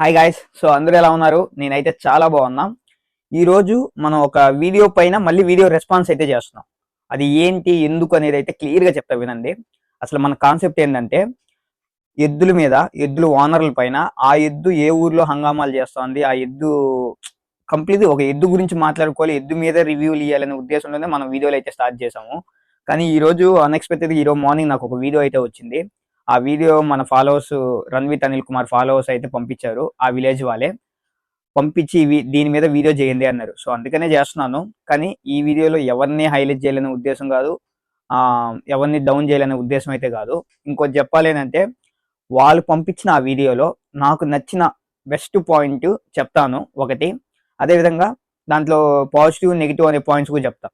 Hi guys so అందరూ ఎలా ఉన్నారు? నేనైతే చాలా బాగున్నా. ఈరోజు మనం ఒక వీడియో పైన మళ్ళీ వీడియో రెస్పాన్స్ అయితే చేస్తున్నాం. అది ఏంటి ఎందుకు అనేది అయితే క్లియర్గా చెప్తా వినండి. అసలు మన కాన్సెప్ట్ ఏంటంటే ఎద్దుల మీద ఎద్దుల ఓనర్ల పైన ఆ ఎద్దు ఏ ఊర్లో హంగామాలు చేస్తోంది ఆ ఎద్దు కంప్లీట్ ఒక ఎద్దు గురించి మాట్లాడుకోవాలి ఎద్దు మీద రివ్యూలు ఇవ్వాలనే ఉద్దేశంలోనే మనం వీడియోలు అయితే స్టార్ట్ చేసాము కానీ ఈ రోజు ఈరోజు మార్నింగ్ నాకు ఒక వీడియో అయితే వచ్చింది. ఆ వీడియో మన ఫాలోవర్స్ రణ్వీత్ అనిల్ కుమార్ ఫాలోవర్స్ అయితే పంపించారు. ఆ విలేజ్ వాళ్ళే పంపించి దీని మీద వీడియో చేయండి అన్నారు. సో అందుకనే చేస్తున్నాను. కానీ ఈ వీడియోలో ఎవరిని హైలైట్ చేయాలనే ఉద్దేశం కాదు. ఎవరిని డౌన్ చేయాలనే ఉద్దేశం అయితే కాదు. ఇంకోటి చెప్పాలేనంటే వాళ్ళు పంపించిన ఆ వీడియోలో నాకు నచ్చిన బెస్ట్ పాయింట్ చెప్తాను ఒకటి. అదేవిధంగా దాంట్లో పాజిటివ్ నెగిటివ్ అనే పాయింట్స్ కూడా చెప్తా.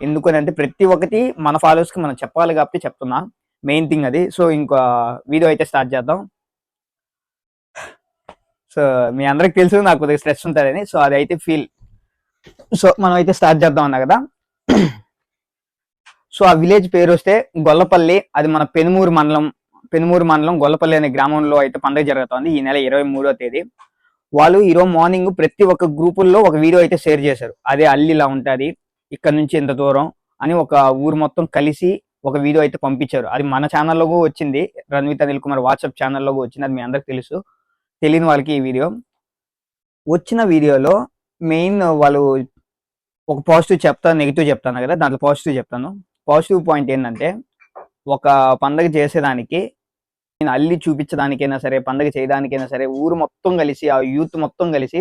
ఎందుకని అంటే ప్రతి ఒక్కటి మన ఫాలోవర్స్కి మనం చెప్పాలి కాబట్టి చెప్తున్నా. మెయిన్ థింగ్ అది. సో ఇంకా వీడియో అయితే స్టార్ట్ చేద్దాం. సో మీ అందరికి తెలుసు నాకు కొద్దిగా స్ట్రెస్ ఉంటుందని. సో అది అయితే ఫీల్ సో మనం అయితే స్టార్ట్ చేద్దాం అన్నా కదా. సో ఆ విలేజ్ పేరు వస్తే గొల్లపల్లి. అది మన పెనుమూరు మండలం పెనుమూరు మండలం గొల్లపల్లి అనే గ్రామంలో అయితే పండుగ జరుగుతోంది ఈ నెల ఇరవై మూడో తేదీ. వాళ్ళు ఈరోజు మార్నింగ్ ప్రతి ఒక్క గ్రూపుల్లో ఒక వీడియో అయితే షేర్ చేశారు. అదే అల్లి ఇలా ఉంటుంది ఇక్కడ నుంచి ఇంత దూరం అని ఒక ఊరు మొత్తం కలిసి ఒక వీడియో అయితే పంపించారు. అది మన ఛానల్లో కూడా వచ్చింది. రణ్విత్ అనిల్ కుమార్ వాట్సాప్ ఛానల్లో వచ్చింది. అది మీ అందరికి తెలుసు. తెలియని వాళ్ళకి ఈ వీడియో వచ్చిన వీడియోలో మెయిన్ వాళ్ళు ఒక పాజిటివ్ చెప్తాను నెగిటివ్ చెప్తాను కదా దాంట్లో పాజిటివ్ చెప్తాను. పాజిటివ్ పాయింట్ ఏంటంటే ఒక పండగ చేసేదానికి నేను అల్లి చూపించడానికైనా సరే పండగ చేయడానికైనా సరే ఊరు మొత్తం కలిసి ఆ యూత్ మొత్తం కలిసి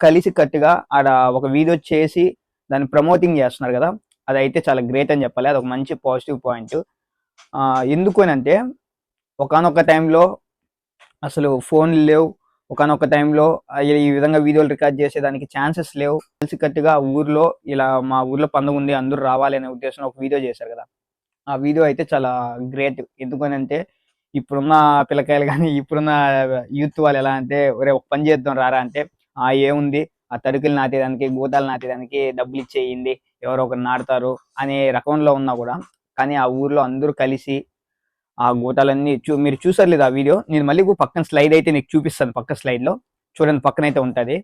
కలిసి కట్టుగా ఆడ ఒక వీడియో చేసి దాన్ని ప్రమోటింగ్ చేస్తున్నారు కదా. అది అయితే చాలా గ్రేట్ అని చెప్పాలి. అది ఒక మంచి పాజిటివ్ పాయింట్. ఎందుకు అని అంటే ఒకనొక టైంలో అసలు ఫోన్లు లేవు. ఒకనొక టైంలో ఈ విధంగా వీడియోలు రికార్డ్ చేసేదానికి ఛాన్సెస్ లేవు. కలిసి కట్టుగా ఊర్లో ఇలా మా ఊర్లో పండుగ ఉంది అందరూ రావాలి అనే ఉద్దేశంలో ఒక వీడియో చేశారు కదా. ఆ వీడియో అయితే చాలా గ్రేట్. ఎందుకని అంటే ఇప్పుడున్న పిల్లకాయలు కానీ ఇప్పుడున్న యూత్ వాళ్ళు ఎలా అంటే ఒరే ఒక పని చేద్దాం రారా అంటే ఆ ఏముంది? ఆ తడుకులు నాటేదానికి గోతాలు నాటేదానికి డబ్బులు ఇచ్చేయింది ఎవరో ఒకరు నాటుతారు అనే రకంలో ఉన్నా కూడా కానీ ఆ ఊర్లో అందరూ కలిసి ఆ గోతాలన్నీ చూ మీరు చూసారు లేదు ఆ వీడియో? నేను మళ్ళీ పక్కన స్లైడ్ అయితే నీకు చూపిస్తాను పక్క స్లైడ్లో. లో చూడండి పక్కన అయితే ఉంటది.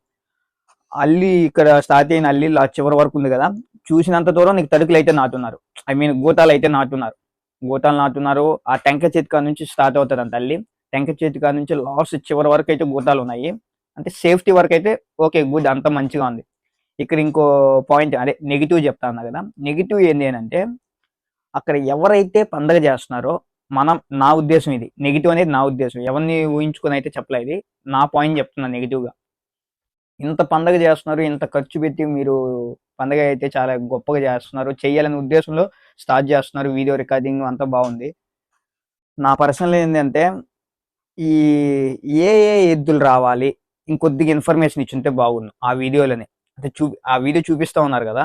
అల్లి ఇక్కడ స్టార్ట్ అయిన అల్లి చివరి వరకు ఉంది కదా. చూసినంత దూరం నీకు తడుకులు అయితే నాటున్నారు. ఐ మీన్ గోతాలు అయితే నాటున్నారు. గోతాలు నాటున్నారు. ఆ టెంక చేతికా నుంచి స్టార్ట్ అవుతుంది అంత అల్లి. టెంక చేతికా నుంచి లాస్ట్ చివరి వరకు అయితే గోతాలు ఉన్నాయి. అంటే సేఫ్టీ వరకు అయితే ఓకే గుడ్ అంత మంచిగా ఉంది. ఇక్కడ ఇంకో పాయింట్ అదే నెగిటివ్ చెప్తా ఉన్నా కదా. నెగిటివ్ ఏంటి అని అంటే అక్కడ ఎవరైతే పండగ చేస్తున్నారో మనం నా ఉద్దేశం ఇది. నెగిటివ్ అనేది నా ఉద్దేశం. ఎవరిని ఊహించుకొని అయితే చెప్పలేదు ఇది. నా పాయింట్ చెప్తున్నా నెగిటివ్గా ఇంత పండగ చేస్తున్నారు ఇంత ఖర్చు పెట్టి మీరు పండగ అయితే చాలా గొప్పగా చేస్తున్నారు చేయాలనే ఉద్దేశంలో స్టార్ట్ చేస్తున్నారు వీడియో రికార్డింగ్ అంతా బాగుంది. నా పర్సనల్ ఏంటంటే ఈ ఏ ఏ ఎద్దులు రావాలి ఇంకొద్దిగా ఇన్ఫర్మేషన్ ఇచ్చుంటే బాగుండు ఆ వీడియోలోనే అంటే చూ ఆ వీడియో చూపిస్తా ఉన్నారు కదా.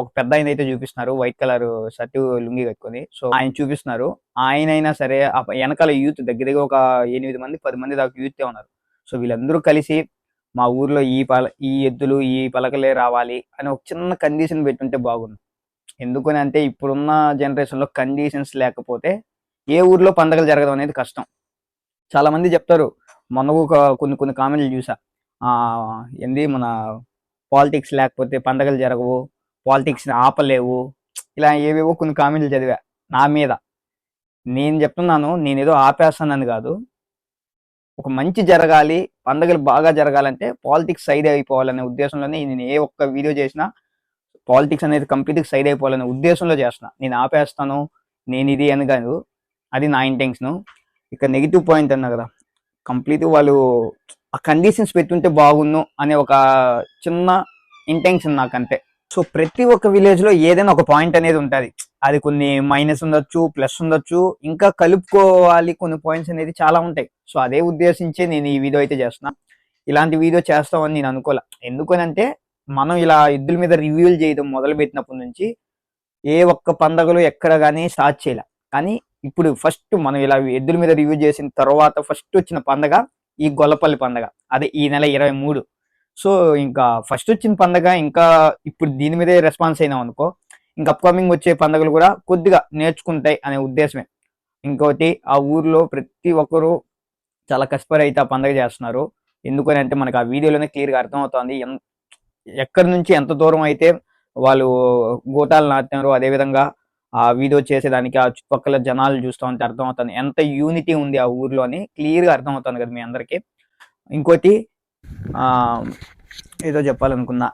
ఒక పెద్ద ఆయన అయితే చూపిస్తున్నారు. వైట్ కలర్ షర్ట్ లుంగి కట్టుకొని. సో ఆయన చూపిస్తున్నారు. ఆయన అయినా సరే ఆ వెనకాల యూత్ దగ్గర దగ్గర ఒక ఎనిమిది మంది పది మంది దాకా యూత్ ఉన్నారు. సో వీళ్ళందరూ కలిసి మా ఊర్లో ఈ పల ఈ ఎద్దులు ఈ పలకలే రావాలి అని ఒక చిన్న కండిషన్ పెట్టుంటే బాగుంది ఎందుకని అంటే ఇప్పుడున్న జనరేషన్లో కండిషన్స్ లేకపోతే ఏ ఊర్లో పండగలు జరగడం అనేది కష్టం. చాలా మంది చెప్తారు. మనకు ఒక కొన్ని కొన్ని కామెంట్లు చూసా. ఆ ఏంది మన పాలిటిక్స్ లేకపోతే పండగలు జరగవు పాలిటిక్స్ ఆపలేవు. ఇలా ఏవేవో కొన్ని కామెంట్లు చదివా నా మీద. నేను చెప్తున్నాను నేను ఏదో ఆపేస్తానని కాదు. ఒక మంచి జరగాలి పండగలు బాగా జరగాలంటే పాలిటిక్స్ సైడ్ అయిపోవాలనే ఉద్దేశంలోనే నేను ఏ ఒక్క వీడియో చేసినా పాలిటిక్స్ అనేది కంప్లీట్గా సైడ్ అయిపోవాలనే ఉద్దేశంలో చేస్తున్నా. నేను ఆపేస్తాను నేను ఇది అని కాదు. అది నా ఇంటెన్షన్. ఇక నెగిటివ్ పాయింట్ అన్నా కదా కంప్లీట్ వాళ్ళు ఆ కండిషన్స్ పెట్టుంటే బాగున్ను అనే ఒక చిన్న ఇంటెన్షన్ నాకు అంతే సో ప్రతి ఒక్క విలేజ్లో ఏదైనా ఒక పాయింట్ అనేది ఉంటుంది. అది కొన్ని మైనస్ ఉండొచ్చు ప్లస్ ఉండొచ్చు ఇంకా కలుపుకోవాలి కొన్ని పాయింట్స్ అనేది చాలా ఉంటాయి. సో అదే ఉద్దేశించి నేను ఈ వీడియో అయితే చేస్తున్నా. ఇలాంటి వీడియో చేస్తామని నేను అనుకోలే. ఎందుకనంటే మనం ఇలా ఎద్దుల మీద రివ్యూలు చేయడం మొదలు పెట్టినప్పటి నుంచి ఏ ఒక్క పండగలు ఎక్కడ కానీ స్టార్ట్ చేయలే. కానీ ఇప్పుడు ఫస్ట్ మనం ఇలా ఎద్దుల మీద రివ్యూ చేసిన తర్వాత ఫస్ట్ వచ్చిన పండగ ఈ గొల్లపల్లి పండగ. అదే ఈ నెల ఇరవై మూడు. సో ఇంకా ఫస్ట్ వచ్చిన పండగ ఇంకా ఇప్పుడు దీని మీదే రెస్పాన్స్ అయినాం అనుకో ఇంకా అప్కమింగ్ వచ్చే పండుగలు కూడా కొద్దిగా నేర్చుకుంటాయి అనే ఉద్దేశమే. ఇంకోటి ఆ ఊర్లో ప్రతి ఒక్కరూ చాలా కష్టపడి అయితే ఆ పండగ చేస్తున్నారు. ఎందుకని అంటే మనకు ఆ వీడియోలోనే క్లియర్గా అర్థమవుతోంది. ఎన్- ఎక్కడి నుంచి ఎంత దూరం అయితే వాళ్ళు గోటాలు నాటుతారో అదేవిధంగా ఆ వీడియో చేసేదానికి ఆ చుట్టుపక్కల జనాలు చూస్తూ ఉంటే అర్థమవుతుంది. ఎంత యూనిటీ ఉంది ఆ ఊర్లో అని క్లియర్గా అర్థమవుతుంది కదా మీ అందరికీ. ఇంకోటి ఆ, ఏదో చెప్పాలనుకున్నా.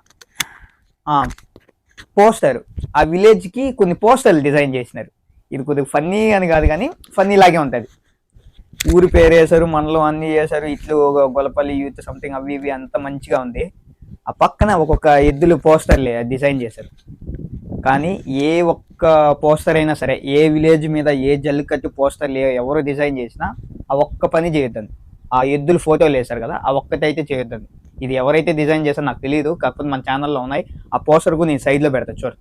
పోస్టర్ ఆ విలేజ్కి కొన్ని పోస్టర్లు డిజైన్ చేసినారు. ఇది కొద్దిగా ఫన్నీ అని కాదు కానీ ఫన్నీ లాగే ఉంటుంది. ఊరి పేరు వేశారు మండలం అన్ని చేశారు ఇట్లు ఒక గొలపల్లి యూత్ సంథింగ్ అవి ఇవి అంత మంచిగా ఉంది. ఆ పక్కన ఒక్కొక్క ఎద్దులు పోస్టర్లే డిజైన్ చేశారు. కానీ ఏ ఒక్క పోస్టర్ అయినా సరే ఏ విలేజ్ మీద ఏ జల్లికట్టు పోస్టర్ ఎవరు డిజైన్ చేసినా ఆ ఒక్క పని చేయొద్దండి. ఆ ఎద్దులు ఫోటోలు వేశారు కదా ఆ ఒక్కటైతే చేయొద్దండి. ఇది ఎవరైతే డిజైన్ చేశారో నాకు తెలియదు కాకపోతే మన ఛానల్లో ఉన్నాయి. ఆ పోస్టర్ కూడా నేను సైడ్లో పెడతా చూడ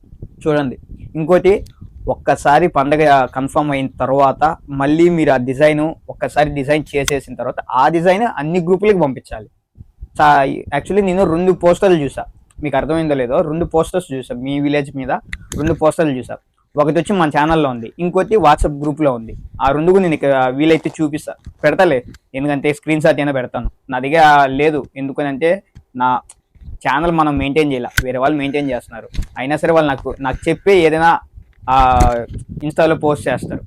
చూడండి. ఇంకోటి ఒక్కసారి పండగ కన్ఫర్మ్ అయిన తర్వాత మళ్ళీ మీరు ఆ డిజైన్ ఒక్కసారి డిజైన్ చేసేసిన తర్వాత ఆ డిజైన్ అన్ని గ్రూపులకి పంపించాలి. యాక్చువల్లీ నేను రెండు పోస్టర్లు చూసా. మీకు అర్థమైందో లేదో రెండు పోస్టర్స్ చూసాం మీ విలేజ్ మీద రెండు పోస్టర్లు చూసాం. ఒకటి వచ్చి మన ఛానల్లో ఉంది ఇంకోటి వాట్సాప్ గ్రూప్లో ఉంది. ఆ రెండు కూడా నేను ఇక్కడ వీలైతే చూపిస్తా. పెడతలే ఎందుకంటే స్క్రీన్ షాట్ అయినా పెడతాను. నా దగ్గర లేదు ఎందుకనంటే నా ఛానల్ మనం మెయింటైన్ చేయాలి? వేరే వాళ్ళు మెయింటైన్ చేస్తున్నారు. అయినా సరే వాళ్ళు నాకు నాకు చెప్పే ఏదైనా ఆ ఇన్స్టాలో పోస్ట్ చేస్తారు.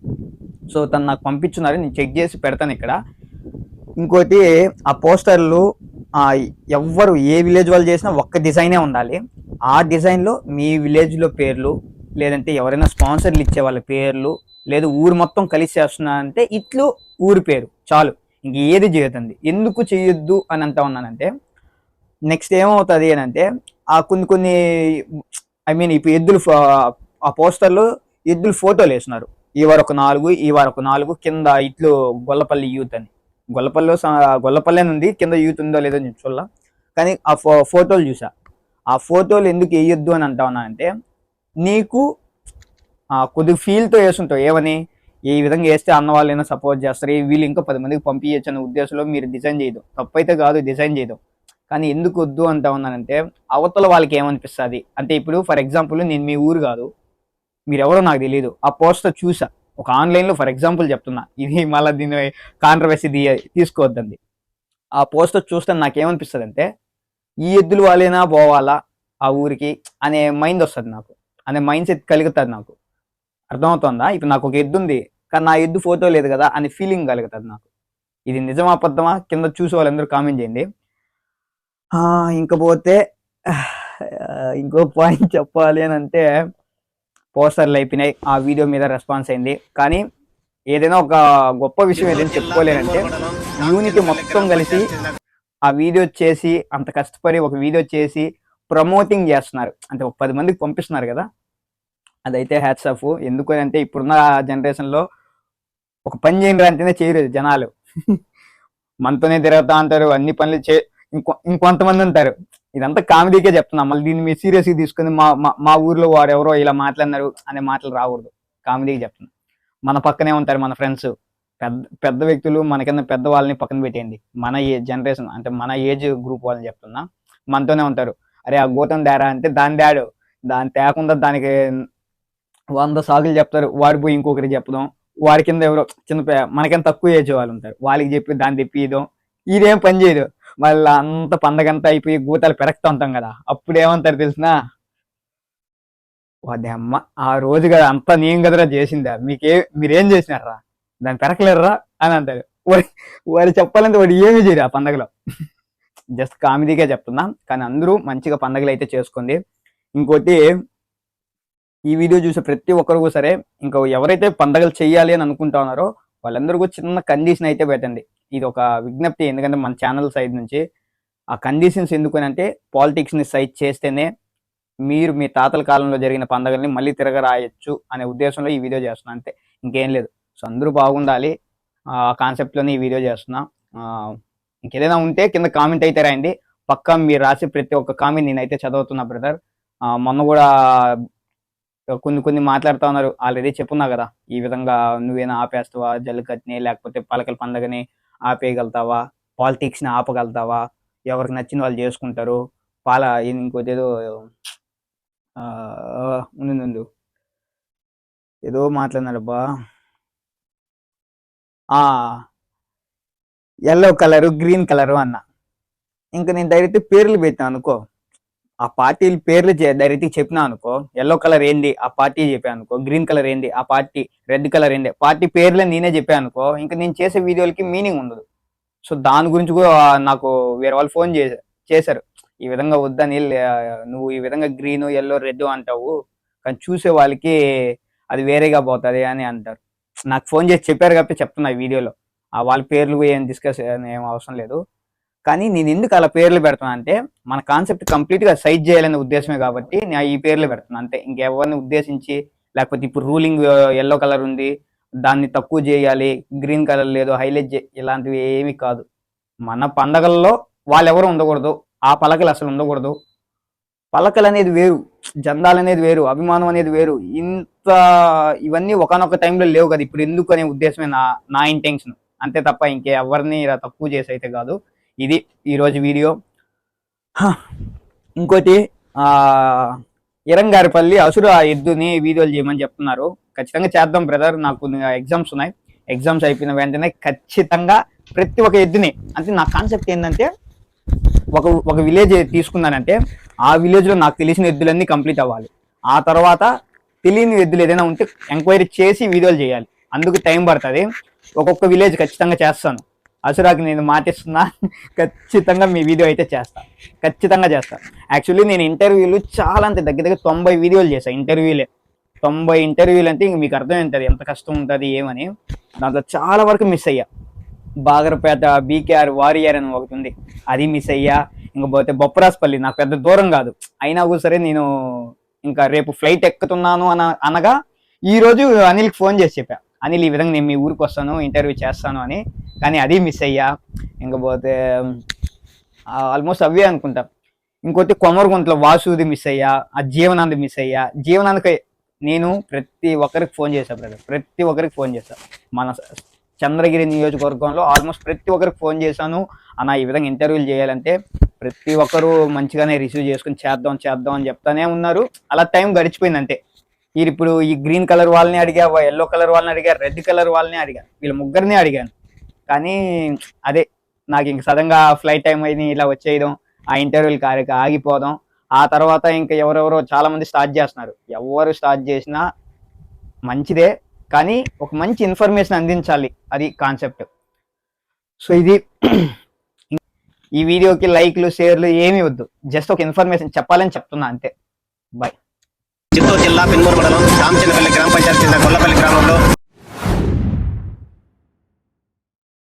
సో తను నాకు పంపించున్నారు నేను చెక్ చేసి పెడతాను ఇక్కడ. ఇంకోటి ఆ పోస్టర్లు ఎవ్వరు ఏ విలేజ్ వాళ్ళు చేసినా ఒక్క డిజైనే ఉండాలి. ఆ డిజైన్లో మీ విలేజ్లో పేర్లు లేదంటే ఎవరైనా స్పాన్సర్లు ఇచ్చే వాళ్ళ పేర్లు లేదు ఊరు మొత్తం కలిసి చేస్తున్నా అంటే ఇట్లు ఊరి పేరు చాలు. ఇంక ఏది చేయదండి ఎందుకు చేయొద్దు అని అంటా ఉన్నానంటే నెక్స్ట్ ఏమవుతుంది అని అంటే ఆ కొన్ని కొన్ని ఐ మీన్ ఇప్పుడు ఎద్దులు ఆ పోస్టర్లో ఎద్దులు ఫోటోలు వేసినారు ఈ వారు ఒక నాలుగు ఈ వారు ఒక నాలుగు కింద ఇట్లు గొల్లపల్లి యూత్ అని. గొల్లపల్లిలో స- గొల్లపల్లి ఉంది కింద యూత్ ఉందో లేదో నేను చూడాల. కానీ ఆ ఫో ఫోటోలు చూసా. ఆ ఫోటోలు ఎందుకు వేయొద్దు అని అంటా ఉన్నానంటే నీకు ఆ, కొద్దిగా ఫీల్తో వేసుంటావు ఏమని? ఈ విధంగా వేస్తే అన్న వాళ్ళు ఏమైనా సపోర్ట్ చేస్తారు వీళ్ళు ఇంకా పది మందికి పంపించచ్చు అనే ఉద్దేశంలో మీరు డిజైన్ చేయదు తప్పైతే కాదు డిజైన్ చేయదు కానీ ఎందుకు వద్దు అంటా ఉన్నానంటే అవతల వాళ్ళకి ఏమనిపిస్తుంది? అంటే ఇప్పుడు ఫర్ ఎగ్జాంపుల్ నేను మీ ఊరు కాదు. మీరు ఎవరో నాకు తెలియదు ఆ పోస్టర్ చూసా. ఒక ఆన్లైన్లో ఫర్ ఎగ్జాంపుల్ చెప్తున్నా ఇది మళ్ళీ దీని కాంట్రవర్సీ తీసుకోవద్దండి. ఆ పోస్టర్ చూస్తే నాకేమనిపిస్తుంది అంటే ఈ ఎద్దులు వాళ్ళేనా పోవాలా ఆ ఊరికి అనే మైండ్ వస్తుంది నాకు. అనే మైండ్ సెట్ కలుగుతుంది నాకు. అర్థమవుతుందా? ఇప్పుడు నాకు ఒక ఎద్దు ఉంది కానీ నా ఎద్దు ఫోటో లేదు కదా అనే ఫీలింగ్ కలుగుతుంది నాకు. ఇది నిజమా అబద్ధమా? కింద చూసి వాళ్ళందరూ కామెంట్ చేయండి. ఇంకపోతే ఇంకో పాయింట్ చెప్పాలి అని అంటే పోస్టర్లు అయిపోయినాయి. ఆ వీడియో మీద రెస్పాన్స్ అయింది. కానీ ఏదైనా ఒక గొప్ప విషయం ఏదైనా చెప్పుకోలేనంటే యూనిటీ మొత్తం కలిసి ఆ వీడియో చేసి అంత కష్టపడి ఒక వీడియో చేసి ప్రమోటింగ్ చేస్తున్నారు. అంటే ఒక పది మందికి పంపిస్తున్నారు కదా. అదైతే హ్యాట్స్ ఆఫ్ ఎందుకు అంటే ఇప్పుడున్న జనరేషన్లో ఒక పని చేయండి అంటేనే చేయలేదు జనాలు. మనతోనే తిరుగుతా అంటారు అన్ని పనులు చే ఇంకొ ఇంకొంతమంది ఉంటారు ఇదంతా కామెడీకే చెప్తున్నా. మళ్ళీ దీన్ని మీరు సీరియస్గా తీసుకుని మా మా- మా ఊర్లో వారు ఎవరో ఇలా మాట్లాడినారు అనే మాటలు రాకూడదు. కామెడీకి చెప్తున్నా. మన పక్కనే ఉంటారు మన ఫ్రెండ్స్. పెద్ద పెద్ద వ్యక్తులు మనకన్నా పెద్ద వాళ్ళని పక్కన పెట్టేయండి. మన ఏ జనరేషన్ అంటే మన ఏజ్ గ్రూప్ వాళ్ళని చెప్తున్నా. మనతోనే ఉంటారు. అరే ఆ గోతం దారా అంటే దాని దాడు దాన్ని తేకుండా దానికి వంద సాగులు చెప్తారు. వాడు పోయి ఇంకొకరికి చెప్పడం వాడి కింద ఎవరో చిన్న పే- మనకన్నా తక్కువ ఏజ్ వాళ్ళు ఉంటారు. వాళ్ళకి చెప్పి దాన్ని తెప్పియడం ఇదేం పని చేయదు. మళ్ళీ అంత పండగంతా అయిపోయి గూతాలు పెరగతా ఉంటాం కదా అప్పుడు ఏమంటారు తెలిసినా? వాడి అమ్మ ఆ రోజు కదా అంతా నేను కదరా చేసిందా? మీకే మీరేం చేసినారా దాన్ని పెరకలేరురా అని అంటారు వారి వారు చెప్పాలంటే వాడు ఏమీ చేయరు ఆ పండగలో. జస్ట్ కామెడీగా చెప్తున్నా. కానీ అందరూ మంచిగా పండగలు అయితే చేసుకోండి ఇంకోటి ఈ వీడియో చూసే ప్రతి ఒక్కరు సరే ఇంకా ఎవరైతే పండగలు చేయాలి అని అనుకుంటా ఉన్నారో వాళ్ళందరూ కూడా చిన్న కండిషన్ అయితే పెట్టండి. ఇది ఒక విజ్ఞప్తి. ఎందుకంటే మన ఛానల్ సైడ్ నుంచి ఆ కండిషన్స్ ఎందుకు అని అంటే పాలిటిక్స్ని సైడ్ చేస్తేనే మీరు మీ తాతల కాలంలో జరిగిన పండగల్ని మళ్ళీ తిరగరాయొచ్చు అనే ఉద్దేశంలో ఈ వీడియో చేస్తున్నా. అంతే ఇంకేం లేదు. సో అందరూ బాగుండాలి. ఆ కాన్సెప్ట్లోనే ఈ వీడియో చేస్తున్నా. ఇంకేదైనా ఉంటే కింద కామెంట్ అయితే రాయండి. పక్కా మీరు రాసి ప్రతి ఒక్క కామెంట్ నేనైతే చదువుతున్నా బ్రదర్. మొన్న కూడా కొన్ని కొన్ని మాట్లాడుతా ఉన్నారు. ఆల్రెడీ చెప్పున్నా కదా ఈ విధంగా నువ్వేనా ఆపేస్తావా? జల్లికట్ని లేకపోతే పలకల పండగని ఆపేయగలుగుతావా? పాలిటిక్స్ని ఆపగలుగుతావా? ఎవరికి నచ్చిన వాళ్ళు చేసుకుంటారు? పాల ఇంకోటి ఏదో ఆ, ఉండు ఏదో మాట్లాడినాడబ్బా. ఆ ఎల్లో కలరు గ్రీన్ కలరు అన్న. ఇంకా నేను డైరెక్ట్ పేర్లు పెట్టాను అనుకో. ఆ పార్టీల పేర్లు డైరెక్ట్ చెప్పినా అనుకో ఎల్లో కలర్ ఏంది ఆ పార్టీ చెప్పాను అనుకో గ్రీన్ కలర్ ఏంది ఆ పార్టీ రెడ్ కలర్ ఏంది పార్టీ పేర్లు నేనే చెప్పాను అనుకో ఇంకా నేను చేసే వీడియోలకి మీనింగ్ ఉండదు. సో దాని గురించి కూడా నాకు వేరే వాళ్ళు ఫోన్ చేశారు చేశారు. ఈ విధంగా వద్దని నువ్వు ఈ విధంగా గ్రీన్ ఎల్లో రెడ్ అంటావు కానీ చూసే వాళ్ళకి అది వేరేగా పోతుంది అని అంటారు. నాకు ఫోన్ చేసి చెప్పారు కాబట్టి చెప్తున్నా ఈ వీడియోలో. ఆ వాళ్ళ పేర్లు ఏం డిస్కస్ ఏం అవసరం లేదు. కానీ నేను ఎందుకు అలా పేర్లు పెడతాను అంటే మన కాన్సెప్ట్ కంప్లీట్గా సైజ్ చేయాలనే ఉద్దేశమే కాబట్టి నేను ఈ పేర్లు పెడతాను. అంతే ఇంకెవరిని ఉద్దేశించి లేకపోతే ఇప్పుడు రూలింగ్ ఎల్లో కలర్ ఉంది దాన్ని తక్కువ చేయాలి గ్రీన్ కలర్ లేదు హైలైట్ ఇలాంటివి ఏమీ కాదు. మన పండగల్లో వాళ్ళెవరు ఉండకూడదు ఆ పలకలు అసలు ఉండకూడదు. పలకలు అనేది వేరు జందాలు అనేది వేరు అభిమానం అనేది వేరు. ఇంత ఇవన్నీ ఒకనొక టైంలో లేవు కదా ఇప్పుడు ఎందుకు అనే ఉద్దేశమే నా నా ఇంటెన్షన్. అంతే తప్ప ఇంకే ఎవరిని ఇలా తక్కువ చేసి అయితే కాదు. ఇది ఈరోజు వీడియో. ఇంకోటి ఇరంగారిపల్లి అసురు ఆ ఎద్దుని వీడియోలు చేయమని చెప్తున్నారు. ఖచ్చితంగా చేద్దాం బ్రదర్ నాకు ఎగ్జామ్స్ ఉన్నాయి. ఎగ్జామ్స్ అయిపోయిన వెంటనే ఖచ్చితంగా ప్రతి ఒక్క ఎద్దుని అంటే నా కాన్సెప్ట్ ఏంటంటే ఒక ఒక విలేజ్ తీసుకున్నానంటే ఆ విలేజ్లో నాకు తెలిసిన ఎద్దులన్నీ కంప్లీట్ అవ్వాలి. ఆ తర్వాత తెలియని ఎద్దులు ఏదైనా ఉంటే ఎంక్వైరీ చేసి వీడియోలు చేయాలి. అందుకు టైం పడుతుంది. ఒక్కొక్క విలేజ్ ఖచ్చితంగా చేస్తాను. అసురాకి నేను మాటిస్తున్నా. ఖచ్చితంగా మీ వీడియో అయితే చేస్తా. ఖచ్చితంగా చేస్తా. యాక్చువల్లీ నేను ఇంటర్వ్యూలు చాలా అంటే దగ్గర దగ్గర తొంభై వీడియోలు చేశాను ఇంటర్వ్యూలే. తొంభై ఇంటర్వ్యూలు అంటే ఇంక మీకు అర్థం ఎంత కష్టం ఉంటుంది ఏమని. దాంట్లో చాలా వరకు మిస్ అయ్యా. బాగరపేట బీకేఆర్ వారియర్ అని ఒకటి ఉంది. అది మిస్ అయ్యా. ఇంక పోతే బొప్పరాజపల్లి నాకు పెద్ద దూరం కాదు. అయినా కూడా సరే నేను ఇంకా రేపు ఫ్లైట్ ఎక్కుతున్నాను అన అనగా ఈ రోజు అనిల్కి ఫోన్ చేసి చెప్పా. అనిల్ ఈ విధంగా నేను మీ ఊరికి వస్తాను ఇంటర్వ్యూ చేస్తాను అని. కానీ అది మిస్ అయ్యా. ఇంకపోతే ఆల్మోస్ట్ అవే అనుకుంటా. ఇంకొకటి కొమరగుంట్లో వాసుది మిస్ అయ్యా ఆ జీవనాంద్ మిస్ అయ్యా. జీవనాంద్కి నేను ప్రతి ఒక్కరికి ఫోన్ చేశాను బ్రదర్ ప్రతి ఒక్కరికి ఫోన్ చేశాను మన చంద్రగిరి నియోజకవర్గంలో ఆల్మోస్ట్ ప్రతి ఒక్కరికి ఫోన్ చేశాను. అన్న ఈ విధంగా ఇంటర్వ్యూలు చేయాలంటే ప్రతి ఒక్కరు మంచిగానే రిసీవ్ చేసుకుని చేద్దాం చేద్దాం అని చెప్తానే ఉన్నారు. అలా టైం గడిచిపోయింది అంతే. వీరు ఇప్పుడు ఈ గ్రీన్ కలర్ వాళ్ళని అడిగా ఎల్లో కలర్ వాళ్ళని అడిగా రెడ్ కలర్ వాళ్ళని అడిగా వీళ్ళ ముగ్గురిని అడిగాను. కానీ అదే నాకు ఇంక సడన్గా ఫ్లైట్ టైం అయింది ఇలా వచ్చేయడం ఆ ఇంటర్వ్యూలు కారిక ఆగిపోదాం ఆ తర్వాత ఇంకా ఎవరెవరో చాలా మంది స్టార్ట్ చేస్తున్నారు. ఎవరు స్టార్ట్ చేసినా మంచిదే కానీ ఒక మంచి ఇన్ఫర్మేషన్ అందించాలి అది కాన్సెప్ట్ సో ఇది ఈ వీడియోకి లైక్లు షేర్లు ఏమీ వద్దు. జస్ట్ ఒక ఇన్ఫర్మేషన్ చెప్పాలని చెప్తున్నా అంతే. బాయ్ చిత్తూరు జిల్లా పెన్మూరు మండలం రామచంద్రపల్లి గ్రామ పంచాయతీ కింద గొల్లపల్లి గ్రామంలో